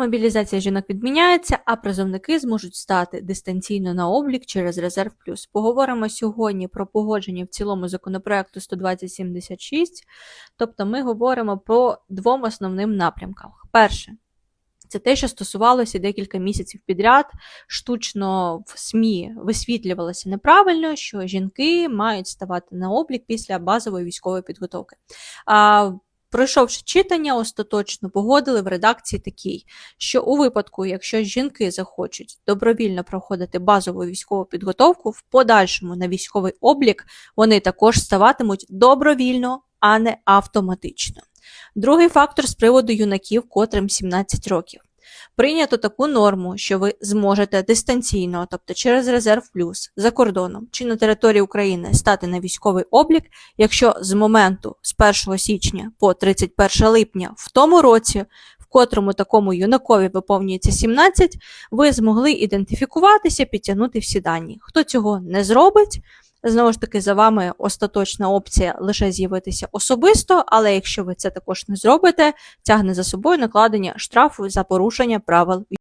Мобілізація жінок відміняється, а призовники зможуть стати дистанційно на облік через резерв плюс. Поговоримо сьогодні про погодження в цілому законопроекту 12076. Тобто, ми говоримо про двом основним напрямкам. Перше. Це те, що стосувалося декілька місяців підряд, штучно в СМІ висвітлювалося неправильно, що жінки мають ставати на облік після базової військової підготовки. Пройшовши читання, остаточно погодили в редакції такій, що у випадку, якщо жінки захочуть добровільно проходити базову військову підготовку, в подальшому на військовий облік вони також ставатимуть добровільно, а не автоматично. Другий фактор з приводу юнаків, котрим 17 років. Прийнято таку норму, що ви зможете дистанційно, тобто через резерв плюс за кордоном чи на території України стати на військовий облік, якщо з моменту з 1 січня по 31 липня в тому році, котрому такому юнакові виповнюється 17, ви змогли ідентифікуватися, підтягнути всі дані. Хто цього не зробить, Знову ж таки, за вами остаточна опція лише з'явитися особисто, але якщо ви це також не зробите, тягне за собою накладення штрафу за порушення правил